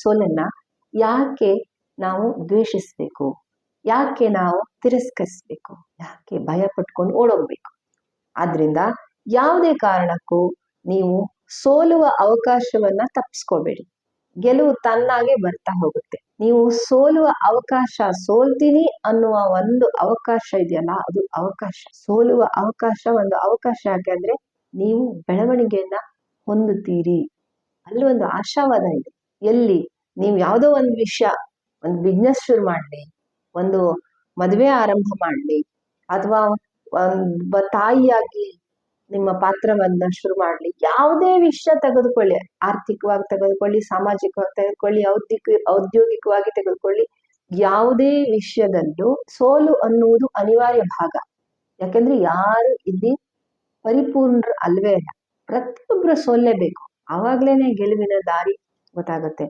ಸೋಲನ್ನ ಯಾಕೆ ನಾವು ದ್ವೇಷಿಸ್ಬೇಕು? ಯಾಕೆ ನಾವು ತಿರಸ್ಕರಿಸ್ಬೇಕು? ಯಾಕೆ ಭಯ ಪಟ್ಕೊಂಡು ಓಡೋಗ್ಬೇಕು? ಆದ್ರಿಂದ ಯಾವುದೇ ಕಾರಣಕ್ಕೂ ನೀವು ಸೋಲುವ ಅವಕಾಶವನ್ನ ತಪ್ಪಿಸ್ಕೋಬೇಡಿ ಗೆಲುವು ತನ್ನಾಗೆ ಬರ್ತಾ ಹೋಗುತ್ತೆ. ನೀವು ಸೋಲುವ ಅವಕಾಶ ಸೋಲ್ತೀನಿ ಅನ್ನುವ ಒಂದು ಅವಕಾಶ ಇದೆಯಲ್ಲ, ಅದು ಅವಕಾಶ. ಸೋಲುವ ಅವಕಾಶ ಒಂದು ಅವಕಾಶ ಯಾಕೆಂದ್ರೆ ನೀವು ಬೆಳವಣಿಗೆಯನ್ನ ಹೊಂದುತ್ತೀರಿ. ಅಲ್ಲಿ ಒಂದು ಆಶಾವಾದ ಇದೆ. ಎಲ್ಲಿ? ನೀವು ಯಾವುದೋ ಒಂದು ವಿಷಯ, ಒಂದು ಬಿಸ್ನೆಸ್ ಶುರು ಮಾಡಲಿ, ಒಂದು ಮದುವೆ ಆರಂಭ ಮಾಡಲಿ, ಅಥವಾ ಒಬ್ಬ ತಾಯಿಯಾಗಿ ನಿಮ್ಮ ಪಾತ್ರವನ್ನ ಶುರು ಮಾಡಲಿ, ಯಾವುದೇ ವಿಷಯ ತೆಗೆದುಕೊಳ್ಳಿ, ಆರ್ಥಿಕವಾಗಿ ತೆಗೆದುಕೊಳ್ಳಿ, ಸಾಮಾಜಿಕವಾಗಿ ತೆಗೆದುಕೊಳ್ಳಿ ಔದ್ಯೋಗಿಕ ಔದ್ಯೋಗಿಕವಾಗಿ ತೆಗೆದುಕೊಳ್ಳಿ, ಯಾವುದೇ ವಿಷಯದಲ್ಲೂ ಸೋಲು ಅನ್ನುವುದು ಅನಿವಾರ್ಯ ಭಾಗ. ಯಾಕಂದ್ರೆ ಯಾರು ಇಲ್ಲಿ ಪರಿಪೂರ್ಣರು ಅಲ್ವೇ ಇಲ್ಲ. ಪ್ರತಿಯೊಬ್ರು ಸೋಲ್ಲೇಬೇಕು. ಆವಾಗ್ಲೇನೆ ಗೆಲುವಿನ ದಾರಿ ಗೊತ್ತಾಗುತ್ತೆ.